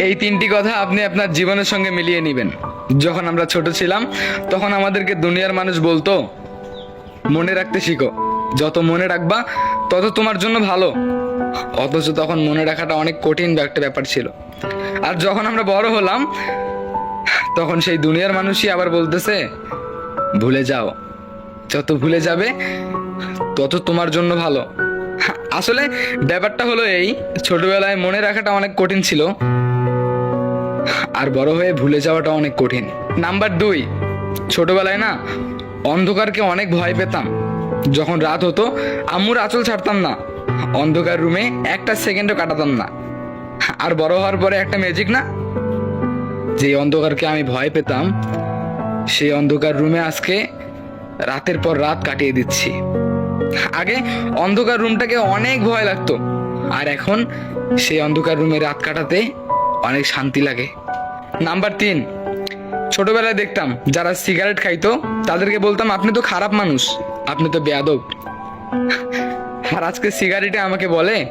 এই তিনটি কথা আপনি আপনার জীবনের সঙ্গে মিলিয়ে নেবেন। যখন আমরা ছোট ছিলাম, তখন আমাদেরকে দুনিয়ার মানুষ বলতো, মনে রাখতে শিখো। যত মনে রাখবা, তত তোমার জন্য ভালো। অথচ তখন মনে রাখাটা অনেক কঠিন একটা ব্যাপার ছিল। আর যখন আমরা বড় হলাম, তখন সেই দুনিয়ার মানুষই আবার বলতেছে, ভুলে যাও। যত ভুলে যাবে, তত তোমার জন্য ভালো। আসলে ব্যাপারটা হলো এই, ছোটবেলায় মনে রাখাটা অনেক কঠিন ছিল। আর বড় হয়ে ভুলে যাওয়াটা অনেক কঠিন। নাম্বার দুই, ছোটবেলায় না অন্ধকারকে অনেক ভয় পেতাম। যখন রাত হতো, আম্মুর আঁচল ছাড়তাম না। অন্ধকার রুমে একটা সেকেন্ডও কাটাতাম না। আর বড় হওয়ার পরে একটা ম্যাজিক না? যে অন্ধকারকে আমি ভয় পেতাম, সেই অন্ধকার রুমে আজকে রাতের পর রাত কাটিয়ে দিচ্ছি। আগে অন্ধকার রুমটাকে অনেক ভয় লাগতো। আর এখন সেই অন্ধকার রুমে রাত কাটাতে অনেক শান্তি লাগে। নাম্বার তিন, ছোটবেলায় দেখতাম যারা সিগারেট খাইতো, তাদেরকে বলতাম, আপনি তো খারাপ মানুষ, আপনি তো বেয়াদব। আর আজকে সিগারেটে আমাকে বলে,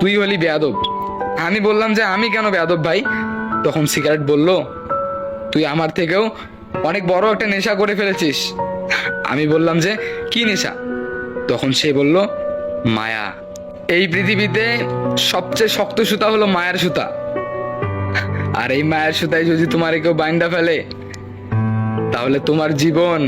তুই হলি বেয়াদব। আমি বললাম যে, আমি কেন বেয়াদব ভাই? তখন সিগারেট বলল, তুই আমার থেকেও অনেক বড় একটা নেশা করে ফেলেছিস। আমি বললাম যে, কি নেশা? তখন সে বলল, মায়া। এই পৃথিবীতে সবচেয়ে শক্ত সুতা হলো মায়ের সুতা। আর এই মায়ের সুতায় যদি তোমার কেউ বাইন্ডা ফেলে, তাহলে তোমার জীবন